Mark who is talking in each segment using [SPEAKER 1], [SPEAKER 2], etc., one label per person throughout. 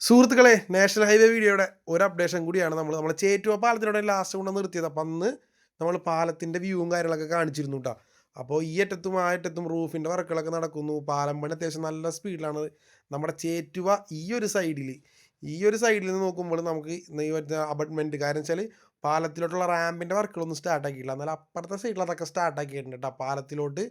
[SPEAKER 1] സുഹൃത്തുക്കളെ national highway വീഡിയോയുടെ ഒരു അപ്ഡേഷൻ കൂടിയാണ് നമ്മൾ നമ്മളെ ചേറ്റുവ പാലത്തിനോടെ ലാസ്റ്റ് കൊണ്ട് നിർത്തിയത്. അപ്പം അന്ന് നമ്മൾ പാലത്തിന്റെ വ്യൂവും കാര്യങ്ങളൊക്കെ കാണിച്ചിരുന്നു കേട്ടോ അപ്പോൾ ഈ അറ്റത്തും ആ അറ്റത്തും റൂഫിന്റെ വർക്കുകളൊക്കെ നടക്കുന്നു. പാലം പണി അത്യാവശ്യം നല്ല സ്പീഡിലാണ് നമ്മുടെ ചേറ്റുവ ഈ ഒരു സൈഡിൽ ഈ ഒരു സൈഡിൽ നിന്ന് നോക്കുമ്പോൾ നമുക്ക് ഈ അബട്ട്മെന്റ് കാരണം വെച്ചാൽ പാലത്തിലോട്ടുള്ള റാമ്പിന്റെ വർക്കുകളൊന്നും സ്റ്റാർട്ട് ആക്കിയില്ല എന്നാൽ അപ്പുറത്തെ സൈഡിൽ അതൊക്കെ സ്റ്റാർട്ടാക്കിയിട്ടുണ്ട് കേട്ടോ പാലത്തിലോട്ട്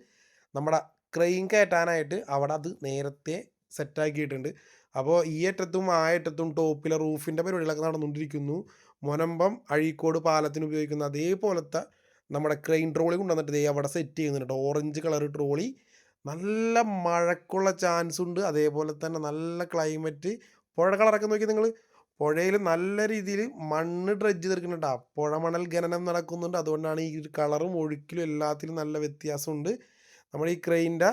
[SPEAKER 1] നമ്മുടെ ക്രെയിൻ കയറ്റാനായിട്ട് അവിടെ അത് നേരത്തെ സെറ്റാക്കിയിട്ടുണ്ട് അപ്പോൾ ഈ അറ്റത്തും ആ അറ്റത്തും ടോപ്പിലെ റൂഫിന്റെ പരിപാടികളൊക്കെ നടന്നുകൊണ്ടിരിക്കുന്നു. മൊനമ്പം അഴീക്കോട് പാലത്തിന് ഉപയോഗിക്കുന്ന അതേപോലത്തെ നമ്മുടെ ക്രെയിൻ ട്രോളി കൊണ്ടുവന്നിട്ട് ദേ അവിടെ സെറ്റ് ചെയ്യുന്നുണ്ട് ഓറഞ്ച് കളർ ട്രോളി നല്ല മഴക്കുള്ള ചാൻസ് ഉണ്ട്. അതേപോലെ തന്നെ നല്ല ക്ലൈമറ്റ് പുഴ കളറൊക്കെ നോക്കി നിങ്ങൾ പുഴയിൽ നല്ല രീതിയിൽ മണ്ണ് ഡ്രഡ്ജ് തീർക്കുന്നുണ്ട് പുഴ മണൽ ഖനനം നടക്കുന്നുണ്ട്. അതുകൊണ്ടാണ് ഈ കളറും ഒഴുക്കിലും എല്ലാത്തിലും നല്ല വ്യത്യാസമുണ്ട്. നമ്മുടെ ഈ ക്രെയിന്റെ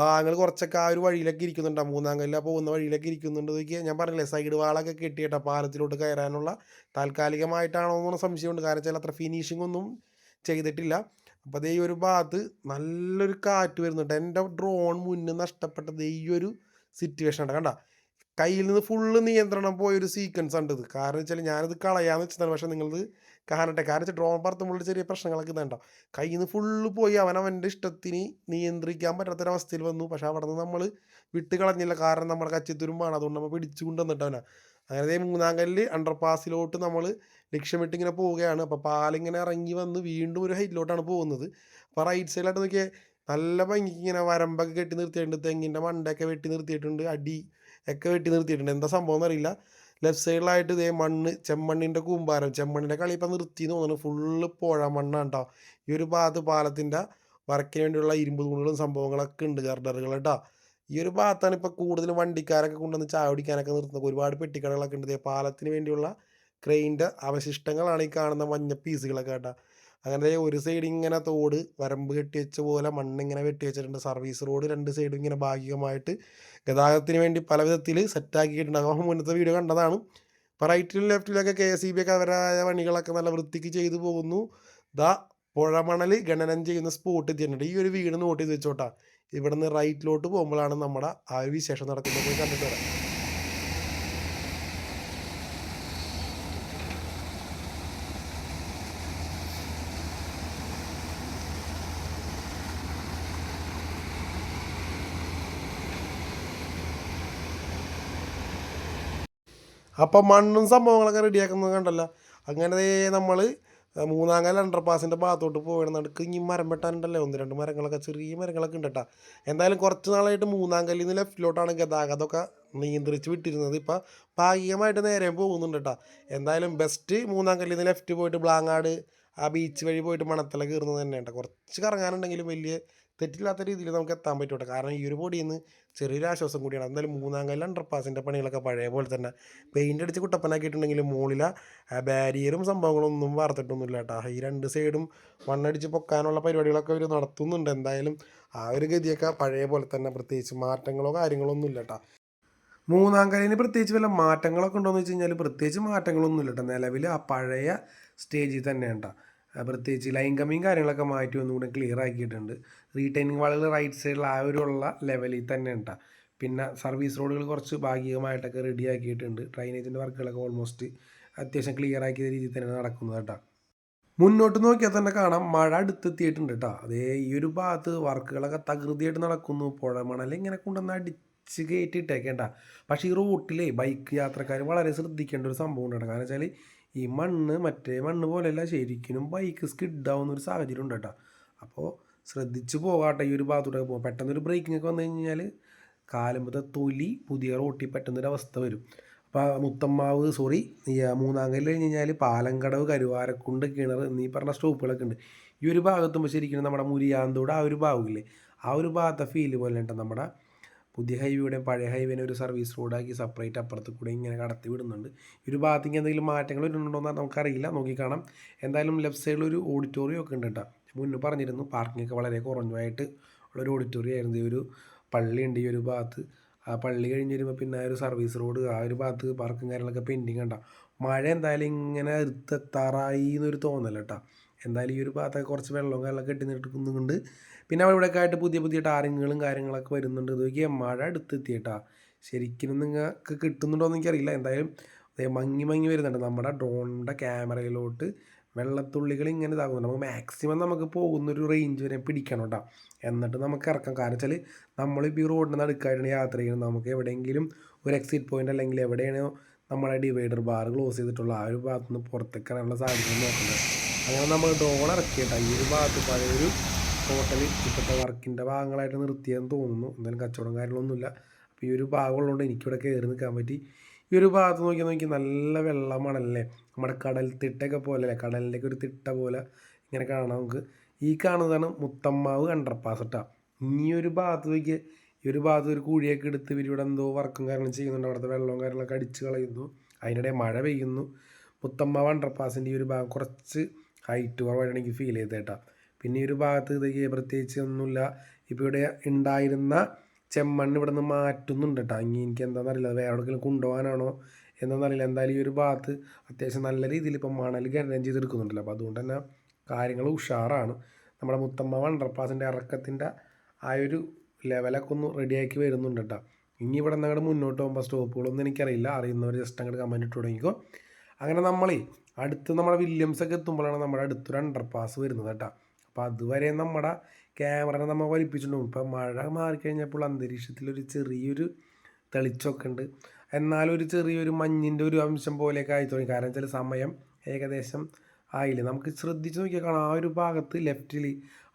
[SPEAKER 1] ഭാഗങ്ങൾ കുറച്ചൊക്കെ ആ ഒരു വഴിയിലൊക്കെ ഇരിക്കുന്നുണ്ട്. മൂന്നാം കല്ല പോകുന്ന വഴിയിലൊക്കെ ഇരിക്കുന്നുണ്ട് നോക്കിയാൽ ഞാൻ പറഞ്ഞില്ലേ സൈഡ് വാളൊക്കെ കെട്ടിയിട്ട പാലത്തിലോട്ട് കയറാനുള്ള താൽക്കാലികമായിട്ടാണോ എന്നുള്ള സംശയമുണ്ട്. കാരണം വെച്ചാൽ അത്ര ഫിനിഷിംഗ് ഒന്നും ചെയ്തിട്ടില്ല. അപ്പോൾ ദേ ഒരു ഭാഗത്ത് നല്ലൊരു കാറ്റ് വരുന്നുണ്ട്. എന്റെ ഡ്രോൺ മുന്നേ നഷ്ടപ്പെട്ടത് ഈ ഒരു സിറ്റുവേഷൻ ഉണ്ട് കണ്ട? കയ്യിൽ നിന്ന് ഫുള്ള് നിയന്ത്രണം പോയൊരു സീക്വൻസ് ഉണ്ട് ഇത്. കാരണം വെച്ചാൽ ഞാനത് കളയാന്ന് വെച്ചതാണ് പക്ഷേ നിങ്ങളത് കാണട്ടെ. കാരണം വെച്ചാൽ ഡ്രോൺ പറത്തുമ്പോൾ ചെറിയ പ്രശ്നങ്ങളൊക്കെ ഇതുണ്ടോ കയ്യിൽ നിന്ന് ഫുള്ള് പോയി അവൻ അവന്റെ ഇഷ്ടത്തിന് നിയന്ത്രിക്കാൻ പറ്റാത്തൊരവസ്ഥയിൽ വന്നു. പക്ഷേ അവിടെ നിന്ന് നമ്മൾ വിട്ട് കളഞ്ഞില്ല. കാരണം നമ്മുടെ കച്ചിത്തുരുമ്പാണ്. അതുകൊണ്ട് നമ്മൾ പിടിച്ചു കൊണ്ടുവന്നിട്ട് അവനാ. അങ്ങനെ മൂന്നാം കല്ല് അണ്ടർ പാസിലോട്ട് നമ്മൾ ലക്ഷ്യമിട്ട് ഇങ്ങനെ പോവുകയാണ്. അപ്പോൾ പാലിങ്ങനെ ഇറങ്ങി വന്ന് വീണ്ടും ഒരു ഹൈറ്റിലോട്ടാണ് പോകുന്നത്. അപ്പോൾ റൈറ്റ് സൈഡിലായിട്ട് നോക്കിയാൽ നല്ല ഭംഗിക്ക് ഇങ്ങനെ വരമ്പൊക്കെ കെട്ടി നിർത്തിയിട്ടുണ്ട്. തെങ്ങിന്റെ മണ്ടയൊക്കെ വെട്ടി നിർത്തിയിട്ടുണ്ട്. അടി ഒക്കെ വെട്ടി നിർത്തിയിട്ടുണ്ട്. എന്താ സംഭവം എന്നറിയില്ല. ലെഫ്റ്റ് സൈഡിലായിട്ട് ഇതേ മണ്ണ് ചെമ്മണ്ണിന്റെ കൂമ്പാരം ചെമ്മണ്ണിന്റെ കളി ഇപ്പം നിർത്തി എന്ന് തോന്നുന്നു. ഫുള്ള് പുഴ മണ്ണാണ് കേട്ടോ ഈ ഒരു ഭാഗത്ത് പാലത്തിന്റെ വർക്കിന് വേണ്ടിയുള്ള ഇരുമ്പ് തൂണുകളും സംഭവങ്ങളൊക്കെ ഉണ്ട് ഗർഡറുകൾ കേട്ടോ ഈ ഒരു ഭാഗത്താണ് ഇപ്പോൾ കൂടുതലും വണ്ടിക്കാരൊക്കെ കൊണ്ടുവന്ന് ചായ കുടിക്കാനൊക്കെ നിർത്തുന്നത്. ഒരുപാട് പെട്ടിക്കടകളൊക്കെ ഉണ്ട്. പാലത്തിന് വേണ്ടിയുള്ള ക്രെയിന്റെ അവശിഷ്ടങ്ങളാണ് ഈ കാണുന്ന മഞ്ഞ പീസുകളൊക്കെ കേട്ടോ അങ്ങനെ ഒരു സൈഡ് ഇങ്ങനെ തോട് വരമ്പ് കെട്ടി വെച്ച പോലെ മണ്ണിങ്ങനെ വെട്ടി വെച്ചിട്ടുണ്ട്. സർവീസ് റോഡ് രണ്ട് സൈഡും ഇങ്ങനെ ഭാഗികമായിട്ട് ഗതാഗതത്തിന് വേണ്ടി പല വിധത്തിൽ സെറ്റാക്കിയിട്ടുണ്ട് അപ്പോൾ മുന്നത്തെ വീഡിയോ കണ്ടതാണ്. ഇപ്പോൾ റൈറ്റിലും ലെഫ്റ്റിലൊക്കെ കെ എസ് ഇ ബി ഒക്കെ അവരായ പണികളൊക്കെ നല്ല വൃത്തിക്ക് ചെയ്തു പോകുന്നു. ദാ പുഴമണൽ ഗണനം ചെയ്യുന്ന സ്പോട്ട് എത്തിയിട്ടുണ്ട്. ഈ ഒരു വീട് നോട്ട് ചെയ്ത് വെച്ചോട്ടാ. ഇവിടെ നിന്ന് റൈറ്റിലോട്ട് പോകുമ്പോഴാണ് നമ്മുടെ ആ ഒരു വിശേഷം നടക്കുന്നത്. കണ്ടിട്ട് വരാം. അപ്പം മണ്ണും സംഭവങ്ങളൊക്കെ റെഡിയാക്കുന്നത് കണ്ടല്ല. അങ്ങനെ നമ്മൾ മൂന്നാങ്കൽ അണ്ടർപാസിന്റെ ഭാഗത്തോട്ട് പോകണം നടുക്ക് ഇനി മരം വെട്ടാനുണ്ടല്ലോ. ഒന്ന് രണ്ട് മരങ്ങളൊക്കെ ചെറിയ മരങ്ങളൊക്കെ ഉണ്ട് കേട്ടോ എന്തായാലും കുറച്ച് നാളായിട്ട് മൂന്നാങ്കല്ലിൽ നിന്ന് ലെഫ്റ്റിലോട്ടാണ് ഗതാഗതമൊക്കെ നിയന്ത്രിച്ച് വിട്ടിരുന്നത്. ഇപ്പം ഭാഗികമായിട്ട് നേരെ പോകുന്നുണ്ട് കേട്ടോ എന്തായാലും ബെസ്റ്റ് മൂന്നാങ്കല്ലിൽ നിന്ന് ലെഫ്റ്റ് പോയിട്ട് ബ്ലാങ്ങാട് ആ ബീച്ച് വഴി പോയിട്ട് മണത്തല കയറുന്നത് തന്നെയുണ്ട് കുറച്ച് കറങ്ങാനുണ്ടെങ്കിലും വലിയ തെറ്റില്ലാത്ത രീതിയിൽ നമുക്ക് എത്താൻ പറ്റൂട്ടെ. കാരണം ഈ ഒരു പൊടിയിൽ നിന്ന് ചെറിയൊരു ആശ്വാസം കൂടിയാണ്. എന്തായാലും മൂന്നാം കല്ല് അണ്ടർപാസിന്റെ പണികളൊക്കെ പഴയ പോലെ തന്നെ. പെയിന്റ് അടിച്ച് കുട്ടപ്പനാക്കിയിട്ടുണ്ടെങ്കിൽ മുകളിലെ ബാരിയറും സംഭവങ്ങളൊന്നും വാർത്തിട്ടൊന്നുമില്ല കേട്ടോ. ഈ രണ്ട് സൈഡും മണ്ണടിച്ച് പൊക്കാനുള്ള പരിപാടികളൊക്കെ അവർ നടത്തുന്നുണ്ട്. എന്തായാലും ആ ഒരു ഗതിയൊക്കെ പഴയ പോലെ തന്നെ. പ്രത്യേകിച്ച് മാറ്റങ്ങളോ കാര്യങ്ങളോ ഒന്നും ഇല്ല കേട്ടോ. മൂന്നാം കല്ലിന് പ്രത്യേകിച്ച് വല്ല മാറ്റങ്ങളൊക്കെ ഉണ്ടോ എന്ന് വെച്ച് കഴിഞ്ഞാൽ പ്രത്യേകിച്ച് മാറ്റങ്ങളൊന്നും ഇല്ല കേട്ടോ. നിലവിൽ ആ പഴയ സ്റ്റേജിൽ തന്നെ കേട്ടോ. പ്രത്യേകിച്ച് ലൈൻ കമ്മിയും കാര്യങ്ങളൊക്കെ മാറ്റി ഒന്നുകൂടെ ക്ലിയർ ആക്കിയിട്ടുണ്ട്. റീറ്റൈനിങ് വാളുകൾ റൈറ്റ് സൈഡിൽ ആ ഒരു ഉള്ള ലെവലിൽ തന്നെ ഉണ്ടാ പിന്നെ സർവീസ് റോഡുകൾ കുറച്ച് ഭാഗികമായിട്ടൊക്കെ റെഡി ആക്കിയിട്ടുണ്ട്. ഡ്രൈനേജിന്റെ വർക്കുകളൊക്കെ ഓൾമോസ്റ്റ് അത്യാവശ്യം ക്ലിയർ ആക്കിയ രീതിയിൽ തന്നെ നടക്കുന്നത് കേട്ടോ. മുന്നോട്ട് നോക്കിയാൽ തന്നെ കാണാം. മഴ അടുത്തെത്തിയിട്ടുണ്ട് കേട്ടോ. അതേ ഈ ഒരു ഭാഗത്ത് വർക്കുകളൊക്കെ തകൃതിയായിട്ട് നടക്കുന്നു. പുഴ മണൽ ഇങ്ങനെ കൊണ്ടുവന്ന് അടിച്ച് കയറ്റിയിട്ടേക്കേണ്ട പക്ഷേ ഈ റോട്ടിലെ ബൈക്ക് യാത്രക്കാർ വളരെ ശ്രദ്ധിക്കേണ്ട ഒരു സംഭവം ഉണ്ട് കാരണം വെച്ചാൽ ഈ മണ്ണ് മറ്റേ മണ്ണ് പോലെയല്ല. ശരിക്കും ബൈക്ക് സ്കിഡ് ആവുന്ന ഒരു സാഹചര്യം ഉണ്ട് കേട്ടോ. അപ്പോൾ ശ്രദ്ധിച്ച് പോകാട്ടെ ഈ ഒരു ഭാഗത്തൂടെ പോകും പെട്ടെന്നൊരു ഒക്കെ വന്നു കഴിഞ്ഞാൽ കാലുമ്പത്തെ തൊലി പുതിയ റോട്ടി പെട്ടെന്നൊരു അവസ്ഥ വരും. അപ്പോൾ മുത്തമ്മാവ് സോറി മൂന്നാങ്കല്ല് കഴിഞ്ഞ് കഴിഞ്ഞാൽ പാലങ്കടവ് കരുവാരക്കുണ്ട് കിണർ എന്നീ പറഞ്ഞ സ്റ്റോപ്പുകളൊക്കെ ഉണ്ട്. ഈ ഒരു ഭാഗത്തുമ്പോൾ ശരിക്കും നമ്മുടെ മുരിയാന്തോട് ആ ഒരു ഭാഗമില്ലേ? ആ ഒരു ഭാഗത്തെ ഫീൽ പോലെ ഉണ്ട്. നമ്മുടെ പുതിയ ഹൈവേയുടെ പഴയ ഹൈവേനെ ഒരു സർവീസ് റോഡാക്കി സെപ്പറേറ്റ് അപ്പുറത്ത് കൂടെ ഇങ്ങനെ കടത്തി വിടുന്നുണ്ട്. ഈ ഒരു ഭാഗത്തേക്ക് എന്തെങ്കിലും മാറ്റങ്ങൾ വരുന്നുണ്ടോ എന്ന് നമുക്കറിയില്ല നോക്കിക്കാണാം എന്തായാലും ലെഫ്റ്റ് സൈഡിൽ ഒരു ഓഡിറ്റോറിയം ഒക്കെ ഉണ്ട് കേട്ടോ. മുന്നേ പറഞ്ഞിരുന്നു പാർക്കിംഗ് ഒക്കെ വളരെ കുറഞ്ഞതായിട്ട് ഉള്ളൊരു ഓഡിറ്റോറിയം ആയിരുന്നു. ഈ ഒരു പള്ളി ഉണ്ട് ഈ ഒരു ഭാഗത്ത്. ആ പള്ളി കഴിഞ്ഞ് വരുമ്പോൾ പിന്നെ ആ ഒരു സർവീസ് റോഡ് ആ ഒരു ഭാഗത്ത് പാർക്കും കാര്യങ്ങളൊക്കെ പെൻഡിങ് ഉണ്ട മഴ എന്തായാലും ഇങ്ങനെ എടുത്തെത്താറായി എന്നൊരു തോന്നല കേട്ടോ എന്തായാലും ഈ ഒരു ഭാഗത്തൊക്കെ കുറച്ച് വെള്ളവും കാര്യങ്ങളൊക്കെ കെട്ടി നിൽക്കുന്നുണ്ട്. പിന്നെ ഇവിടെയൊക്കെ ആയിട്ട് പുതിയ പുതിയ ടാറിങ്ങുകളും കാര്യങ്ങളൊക്കെ വരുന്നുണ്ട്. നോക്കിയാൽ മഴ അടുത്തെത്തിയിട്ടാ. ശരിക്കും നിങ്ങൾക്ക് കിട്ടുന്നുണ്ടോ എന്ന് എനിക്കറിയില്ല. എന്തായാലും മങ്ങി മങ്ങി വരുന്നുണ്ട്. നമ്മുടെ ഡ്രോണിന്റെ ക്യാമറയിലോട്ട് വെള്ളത്തുള്ളികൾ ഇങ്ങനെ ഇതാകുന്നുണ്ട് നമുക്ക് മാക്സിമം നമുക്ക് പോകുന്നൊരു റേഞ്ച് വരെ പിടിക്കണം കേട്ടോ എന്നിട്ട് നമുക്ക് ഇറക്കാം. കാരണം വെച്ചാൽ നമ്മളിപ്പോൾ ഈ റോഡിന് നടുക്കായിട്ടാണ് യാത്ര ചെയ്യുന്നത്. നമുക്ക് എവിടെയെങ്കിലും ഒരു എക്സിറ്റ് പോയിന്റ് അല്ലെങ്കിൽ എവിടെയാണോ നമ്മുടെ ഡിവൈഡർ ബാർ ക്ലോസ് ചെയ്തിട്ടുള്ള ആ ഒരു ഭാഗത്ത് നിന്ന് പുറത്തേക്ക് ഇറങ്ങാനുള്ള സാധ്യത നോക്കുന്നത്. അങ്ങനെ നമ്മൾ ഡ്രോൺ ഇറക്കിയിട്ട് ഈ ഒരു ഭാഗത്ത് പഴയൊരു ഹോട്ടൽ ഇപ്പോഴത്തെ വർക്കിന്റെ ഭാഗങ്ങളായിട്ട് നിർത്തിയെന്ന് തോന്നുന്നു. എന്തായാലും കച്ചവടം കാര്യങ്ങളൊന്നുമില്ല. അപ്പോൾ ഈ ഒരു ഭാഗമുള്ളതുകൊണ്ട് എനിക്കിവിടെ കയറി നിൽക്കാൻ പറ്റി. ഈ ഒരു ഭാഗത്ത് നോക്കിയാൽ നോക്കി നല്ല വെള്ളമാണല്ലേ? നമ്മുടെ കടൽ തിട്ടയൊക്കെ പോലെ അല്ലേ? കടലിന്റെ ഒക്കെ ഒരു തിട്ട പോലെ ഇങ്ങനെ കാണാം നമുക്ക്. ഈ കാണുന്നതാണ് മുത്തമ്മാവ് അണ്ടർപാസ് കേട്ടോ ഒരു ഭാഗത്ത് ഈ ഒരു ഭാഗത്ത് ഒരു കുഴിയൊക്കെ എടുത്ത് ഇവർ ഇവിടെ എന്തോ വർക്കും കാര്യങ്ങളും ചെയ്യുന്നുണ്ട്. അവിടുത്തെ വെള്ളവും കാര്യങ്ങളൊക്കെ അടിച്ച് കളയുന്നു. അതിനിടെ മഴ പെയ്യുന്നു. മുത്തമ്മാവ് അണ്ടർപാസിന്റെ ഈ ഒരു ഭാഗം കുറച്ച് ഹൈറ്റ് കുറവായിട്ട് എനിക്ക് ഫീൽ ചെയ്തത് കേട്ടോ. പിന്നെ ഈ ഒരു ഭാഗത്ത് ഇതൊക്കെ പ്രത്യേകിച്ച് ഒന്നുമില്ല. ഇപ്പോൾ ഇവിടെ ഉണ്ടായിരുന്ന ചെമ്മണ്ണ് ഇവിടെ നിന്ന് മാറ്റുന്നുണ്ട് കേട്ടോ. ഇനി എനിക്ക് എന്താണെന്നറിയില്ല അത് വേറെ എവിടെയെങ്കിലും കൊണ്ടുപോകാനാണോ എന്താണെന്നറിയില്ല എന്തായാലും ഈ ഒരു ഭാഗത്ത് അത്യാവശ്യം നല്ല രീതിയിൽ ഇപ്പം മണൽ ഖനനം ചെയ്തെടുക്കുന്നുണ്ടല്ലോ. അപ്പോൾ അതുകൊണ്ട് തന്നെ കാര്യങ്ങൾ ഉഷാറാണ്. നമ്മുടെ മുത്തമ്മ വണ്ടർപാസിന്റെ ഇറക്കത്തിന്റെ ആ ഒരു ലെവലൊക്കെ ഒന്ന് റെഡിയാക്കി വരുന്നുണ്ട് കേട്ടോ. ഇനി ഇവിടെ നിന്ന് അങ്ങോട്ട് മുന്നോട്ട് പോകുമ്പോൾ സ്റ്റോപ്പുകളൊന്നും എനിക്കറിയില്ല. അറിയുന്നവർ ജസ്റ്റ് അങ്ങോട്ട് കമന്റ് ഇട്ട് തുടങ്ങിക്കോ. അങ്ങനെ നമ്മളേ അടുത്ത് നമ്മുടെ വില്യംസ് ഒക്കെ എത്തുമ്പോഴാണ് നമ്മുടെ അടുത്തൊരു അണ്ടർപാസ് വരുന്നത് കേട്ടോ. അപ്പോൾ അതുവരെ നമ്മുടെ ക്യാമറ നമ്മൾ വലിപ്പിച്ചിട്ടുണ്ടാവും. ഇപ്പം മഴ മാറിക്കഴിഞ്ഞപ്പോൾ അന്തരീക്ഷത്തിലൊരു ചെറിയൊരു തെളിച്ചമൊക്കെ ഉണ്ട്. എന്നാലും ഒരു ചെറിയൊരു മഞ്ഞിന്റെ ഒരു അംശം പോലെയൊക്കെ ആയി തുടങ്ങി. കാരണം വെച്ചാൽ സമയം ഏകദേശം ആയില്ല? നമുക്ക് ശ്രദ്ധിച്ച് നോക്കിയാൽ കാണാം. ആ ഒരു ഭാഗത്ത് ലെഫ്റ്റിൽ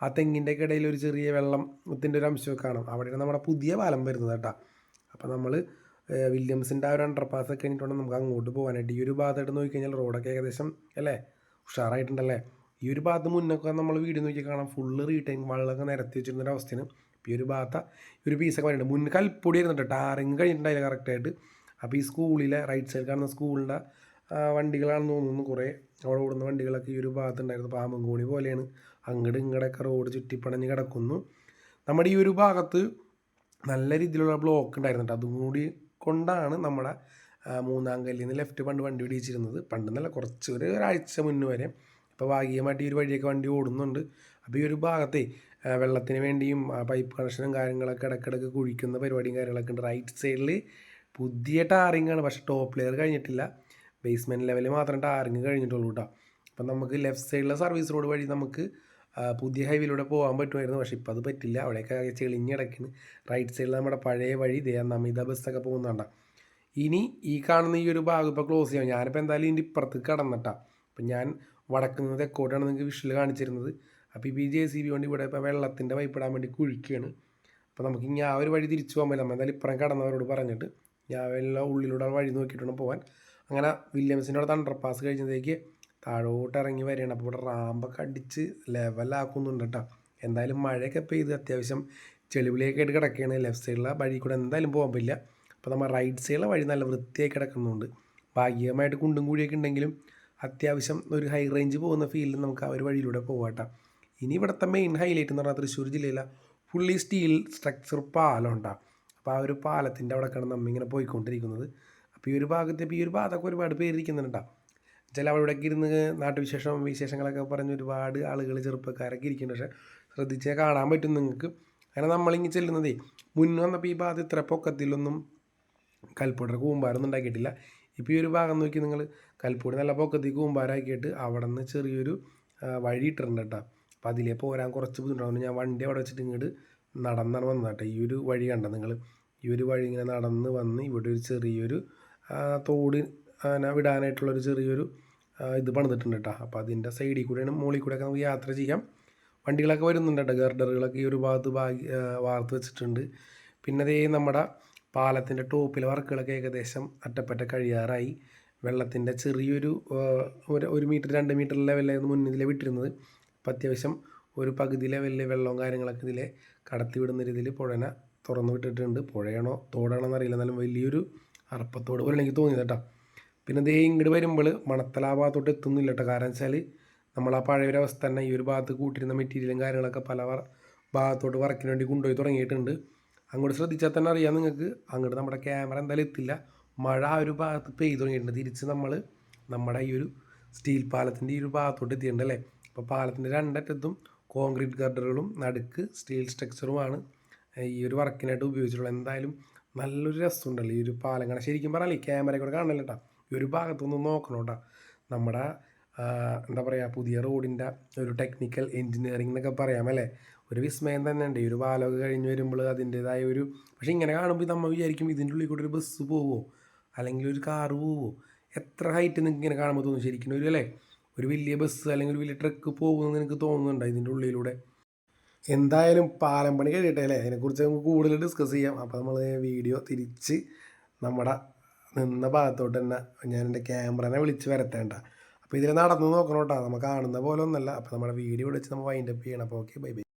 [SPEAKER 1] ആ തെങ്ങിന്റെ ഇടയിൽ ഒരു ചെറിയ വെള്ളത്തിന്റെ ഒരു അംശമൊക്കെ കാണാം. അവിടെയാണ് നമ്മുടെ പുതിയ പാലം വരുന്നത് കേട്ടോ. അപ്പോൾ നമ്മൾ വില്യംസിന്റെ ആ ഒരു അണ്ടർപാസ് ഒക്കെ കഴിഞ്ഞിട്ടുണ്ടെങ്കിൽ നമുക്ക് അങ്ങോട്ട് പോകാനായിട്ട്. ഈ ഒരു ഭാഗത്തായിട്ട് നോക്കിക്കഴിഞ്ഞാൽ റോഡൊക്കെ ഏകദേശം അല്ലേ? ഉഷാറായിട്ടുണ്ടല്ലേ ഈ ഒരു ഭാഗത്ത് മുന്നൊക്കെ നമ്മൾ വീട് നോക്കി കാണാം. ഫുള്ള് റീടൈം വെള്ളമൊക്കെ നിരത്തി വെച്ചിരുന്ന ഒരു അവസ്ഥയാണ്. ഈ ഒരു ഭാഗത്ത് ഒരു പീസൊക്കെ വേണ്ടിയിട്ടുണ്ട് മുന്നേ കൽപ്പൊടി ആയിരുന്നുണ്ട് ടാറിങ് കഴിഞ്ഞിട്ടുണ്ടായില്ല കറക്റ്റായിട്ട് അപ്പോൾ ഈ സ്കൂളിലെ റൈറ്റ് സൈഡ് കാണുന്ന സ്കൂളിലെ വണ്ടികളാണെന്ന് തോന്നുന്നു കുറേ. അവിടെ ഓടുന്ന വണ്ടികളൊക്കെ ഈ ഒരു ഭാഗത്തുണ്ടായിരുന്നു. പാമ്പൻകോണി പോലെയാണ്. അങ്ങോട്ട് ഇങ്ങോട്ടൊക്കെ റോഡ് ചുറ്റിപ്പണഞ്ഞ് കിടക്കുന്നു. നമ്മുടെ ഈ ഒരു ഭാഗത്ത് നല്ല രീതിയിലുള്ള ബ്ലോക്ക് ഉണ്ടായിരുന്നുണ്ട് അതും കൂടി കൊണ്ടാണ് നമ്മുടെ മൂന്നാം കല്ലിൽ നിന്ന് ലെഫ്റ്റ് പണ്ട് വണ്ടി പിടിച്ചിരുന്നത്. പണ്ട് നല്ല കുറച്ച് ഒരു ഒരാഴ്ച മുന്നേ വരെ. ഇപ്പോൾ ഭാഗികമായിട്ട് ഈ ഒരു വഴിയൊക്കെ വണ്ടി ഓടുന്നുണ്ട്. അപ്പോൾ ഈ ഒരു ഭാഗത്തെ വെള്ളത്തിന് വേണ്ടിയും പൈപ്പ് കണക്ഷനും കാര്യങ്ങളൊക്കെ ഇടയ്ക്കിടയ്ക്ക് കുഴിക്കുന്ന പരിപാടിയും കാര്യങ്ങളൊക്കെ ഉണ്ട്. റൈറ്റ് സൈഡിൽ പുതിയ ടാറിങ് ആണ്. പക്ഷേ ടോപ്പ് ലെയർ കഴിഞ്ഞിട്ടില്ല. ബേസ്മെന്റ് ലെവലിൽ മാത്രം ടാറിങ് കഴിഞ്ഞിട്ടുള്ളൂ കേട്ടോ അപ്പം നമുക്ക് ലെഫ്റ്റ് സൈഡിലെ സർവീസ് റോഡ് വഴി നമുക്ക് പുതിയ ഹൈവേയിലൂടെ പോകാൻ പറ്റുമായിരുന്നു. പക്ഷേ ഇപ്പോൾ അത് പറ്റില്ല. അവിടെയൊക്കെ ചെളിഞ്ഞ് കിടക്കുന്നു റൈറ്റ് സൈഡിൽ നമ്മുടെ പഴയ വഴി ദേ നമിത ബസ്സൊക്കെ പോകുന്നുണ്ട ഇനി ഈ കാണുന്ന ഈ ഒരു ഭാഗം ഇപ്പോൾ ക്ലോസ് ചെയ്യാം. ഞാനിപ്പോൾ എന്തായാലും ഇതിന്റെ ഇപ്പുറത്ത് കടന്നിട്ടാ അപ്പം ഞാൻ വടക്കുന്നത് തെക്കോട്ടാണ് നിങ്ങൾക്ക് വിഷ്വൽ കാണിച്ചിരുന്നത്. അപ്പോൾ ഇപ്പോൾ ഈ ജെ സി ബി കൊണ്ട് ഇവിടെ ഇപ്പോൾ വെള്ളത്തിന്റെ പൈപ്പിടാൻ വേണ്ടി കുഴിക്കുകയാണ് അപ്പോൾ നമുക്ക് ഇനി ആ ഒരു വഴി തിരിച്ചു പോകാൻ പറ്റില്ല. നമ്മൾ എന്തായാലും ഇപ്പുറം കടന്നവരോട് പറഞ്ഞിട്ട് ഞാൻ എല്ലാം ഉള്ളിലൂടെ വഴി നോക്കിയിട്ടാണ് പോകാൻ അങ്ങനെ വില്യംസിന്റെ അവിടെ അണ്ടർപാസ് കഴിഞ്ഞതേക്ക് താഴോട്ട് ഇറങ്ങി വരികയാണ്. അപ്പോൾ ഇവിടെ റാമ്പൊക്കെ അടിച്ച് ലെവലാക്കുന്നുണ്ട് കേട്ടോ. എന്തായാലും മഴയൊക്കെ പെയ്ത് അത്യാവശ്യം ചെളിവിളിയൊക്കെ കിടക്കുകയാണ്. ലെഫ്റ്റ് സൈഡിലെ വഴി കൂടെ എന്തായാലും പോകാൻ പറ്റില്ല. അപ്പോൾ നമ്മൾ റൈറ്റ് സൈഡിലെ വഴി നല്ല വൃത്തിയായി കിടക്കുന്നുണ്ട്. ഭാഗികമായിട്ട് കുണ്ടും കൂടിയൊക്കെ ഉണ്ടെങ്കിലും അത്യാവശ്യം ഒരു ഹൈ റേഞ്ച് പോകുന്ന ഫീൽഡിൽ നമുക്ക് ആ ഒരു വഴിയിലൂടെ പോകാട്ടോ ഇനി ഇവിടുത്തെ മെയിൻ ഹൈലൈറ്റ് എന്ന് പറഞ്ഞാൽ തൃശ്ശൂർ ജില്ലയിലെ ഫുള്ളി സ്റ്റീൽ സ്ട്രക്ചർ പാലം ഉണ്ടാകും അപ്പോൾ ആ ഒരു പാലത്തിന്റെ അവിടേക്കാണ് നമ്മിങ്ങനെ പോയിക്കൊണ്ടിരിക്കുന്നത്. അപ്പോൾ ഈ ഒരു ഭാഗത്ത് ഇപ്പോൾ ഈ ഒരു ഭാഗത്തൊക്കെ ഒരുപാട് പേരിരിക്കുന്നുണ്ടാ ചില അവിടെ ഇരുന്ന് നാട്ടുവിശേഷം വിശേഷങ്ങളൊക്കെ പറഞ്ഞ് ഒരുപാട് ആളുകൾ ചെറുപ്പക്കാരൊക്കെ ഇരിക്കുന്നുണ്ട്. പക്ഷേ ശ്രദ്ധിച്ചേ കാണാൻ പറ്റും നിങ്ങൾക്ക്. അങ്ങനെ നമ്മളിങ്ങനെ ചെല്ലുന്നതേ മുന്നേ വന്നപ്പോൾ ഈ ഭാഗത്ത് ഇത്ര പൊക്കത്തിലൊന്നും കൽപ്പൊടിയുടെ കൂമ്പാരൊന്നും ഉണ്ടാക്കിയിട്ടില്ല. ഇപ്പോൾ ഈ ഒരു ഭാഗം നോക്കി നിങ്ങൾ കൽപ്പൊടി നല്ല പൊക്കത്തിൽ കൂമ്പാരാക്കിയിട്ട് അവിടെ നിന്ന് ചെറിയൊരു വഴി ഇട്ടിട്ടുണ്ട് കേട്ടോ. അപ്പോൾ അതിലേ പോരാൻ കുറച്ച് ബുദ്ധിമുട്ടാണ്. ഞാൻ വണ്ടി അവിടെ വെച്ചിട്ട് ഇങ്ങോട്ട് നടന്നാണ് വന്നത് കേട്ടോ. ഈ ഒരു വഴി കണ്ട നിങ്ങൾ ഒരു വഴി ഇങ്ങനെ നടന്ന് വന്ന് ഇവിടെ ഒരു ചെറിയൊരു തോട് വിടാനായിട്ടുള്ളൊരു ചെറിയൊരു ഇത് പണിതിട്ടുണ്ട് കേട്ടോ അപ്പോൾ അതിന്റെ സൈഡിൽ കൂടെയാണ് മുകളിൽ കൂടെയൊക്കെ നമുക്ക് യാത്ര ചെയ്യാം. വണ്ടികളൊക്കെ വരുന്നുണ്ട് കേട്ടോ ഗർഡറുകളൊക്കെ ഈ ഒരു ഭാഗത്ത് ഭാഗി വാർത്ത് വെച്ചിട്ടുണ്ട്. പിന്നെ അതേ നമ്മുടെ പാലത്തിന്റെ ടോപ്പിലെ വർക്കുകളൊക്കെ ഏകദേശം അറ്റപ്പറ്റ കഴിയാറായി. വെള്ളത്തിന്റെ ചെറിയൊരു ഒരു ഒരു മീറ്റർ രണ്ട് മീറ്റർ ലെവലിലായിരുന്നു മുന്നിൽ വിട്ടിരുന്നത്. അപ്പോൾ അത്യാവശ്യം ഒരു പകുതി ലെവലിൽ വെള്ളവും കാര്യങ്ങളൊക്കെ ഇതിലെ കടത്തി വിടുന്ന രീതിയിൽ പുഴനെ തുറന്നു വിട്ടിട്ടുണ്ട്. പുഴയാണോ തോടാണോ എന്നറിയില്ല. എന്നാലും വലിയൊരു അറപ്പത്തോട് പോലെ എനിക്ക് തോന്നിയത് കേട്ടോ. പിന്നെ ദേ ഇങ്ങോട്ട് വരുമ്പോൾ മണത്തല ഭാഗത്തോട്ട് എത്തുന്നില്ല കേട്ടോ. കാരണം വെച്ചാൽ നമ്മൾ ആ പഴയ ഒരു അവസ്ഥ തന്നെ ഈ ഒരു ഭാഗത്ത് കൂട്ടിരുന്ന മെറ്റീരിയലും കാര്യങ്ങളൊക്കെ പല ഭാഗത്തോട്ട് വർക്കിന് വേണ്ടി കൊണ്ടുപോയി തുടങ്ങിയിട്ടുണ്ട്. അങ്ങോട്ട് ശ്രദ്ധിച്ചാൽ തന്നെ അറിയാം നിങ്ങൾക്ക്. അങ്ങോട്ട് നമ്മുടെ ക്യാമറ എന്തായാലും എത്തില്ല. മഴ ആ ഒരു ഭാഗത്ത് പെയ്തു തുടങ്ങിയിട്ടുണ്ട്. തിരിച്ച് നമ്മൾ നമ്മുടെ ഈ ഒരു സ്റ്റീൽ പാലത്തിന്റെ ഈ ഒരു ഭാഗത്തോട്ട് എത്തിയിട്ടുണ്ട് അല്ലേ? അപ്പോൾ പാലത്തിന്റെ രണ്ടറ്റത്തും കോൺക്രീറ്റ് ഗർഡറുകളും നടുക്ക് സ്റ്റീൽ സ്ട്രക്ചറുമാണ് ഈ ഒരു വർക്കിനായിട്ട് ഉപയോഗിച്ചിട്ടുള്ളൂ എന്തായാലും നല്ലൊരു രസമുണ്ടല്ലോ. ഈ ഒരു പാലം കാണാൻ ശരിക്കും പറഞ്ഞാൽ ക്യാമറ കൂടെ കാണില്ല കേട്ടോ ഈ ഒരു ഭാഗത്തൊന്നും നോക്കണം കേട്ടോ നമ്മുടെ എന്താ പറയുക പുതിയ റോഡിന്റെ ഒരു ടെക്നിക്കൽ എൻജിനീയറിംഗ് എന്നൊക്കെ പറയാമല്ലേ? ഒരു വിസ്മയം തന്നെ ഉണ്ട് ഈ ഒരു പാലമൊക്കെ കഴിഞ്ഞ് വരുമ്പോൾ അതിന്റേതായ ഒരു പക്ഷേ ഇങ്ങനെ കാണുമ്പോൾ നമ്മൾ വിചാരിക്കും ഇതിന്റെ ഉള്ളിൽ കൂടെ ഒരു ബസ് പോവോ? അല്ലെങ്കിൽ ഒരു കാറ് പോവോ? എത്ര ഹൈറ്റ് നിങ്ങൾക്ക് ഇങ്ങനെ കാണുമ്പോൾ തോന്നും ശരിക്കും ഒരു അല്ലേ? ഒരു വലിയ ബസ് അല്ലെങ്കിൽ ഒരു വലിയ ട്രക്ക് പോകുമെന്ന് എനിക്ക് തോന്നുന്നുണ്ടോ ഇതിന്റെ ഉള്ളിലൂടെ? എന്തായാലും പാലം പണി കഴിയട്ടെ അല്ലേ അതിനെക്കുറിച്ച് നമുക്ക് കൂടുതൽ ഡിസ്കസ് ചെയ്യാം. അപ്പോൾ നമ്മൾ വീഡിയോ തിരിച്ച് നമ്മുടെ നിന്ന ഭാഗത്തോട്ട് തന്നെ ഞാൻ എന്റെ ക്യാമറനെ വിളിച്ച് വരത്തേണ്ട. അപ്പോൾ ഇതിൽ നടന്നു നോക്കണം നമ്മൾ കാണുന്ന പോലെ ഒന്നല്ല. അപ്പോൾ നമ്മുടെ വീഡിയോ വിളിച്ച് നമ്മൾ വൈൻഡപ്പ് ചെയ്യണം. അപ്പോൾ ഓക്കെ ബൈ ബൈ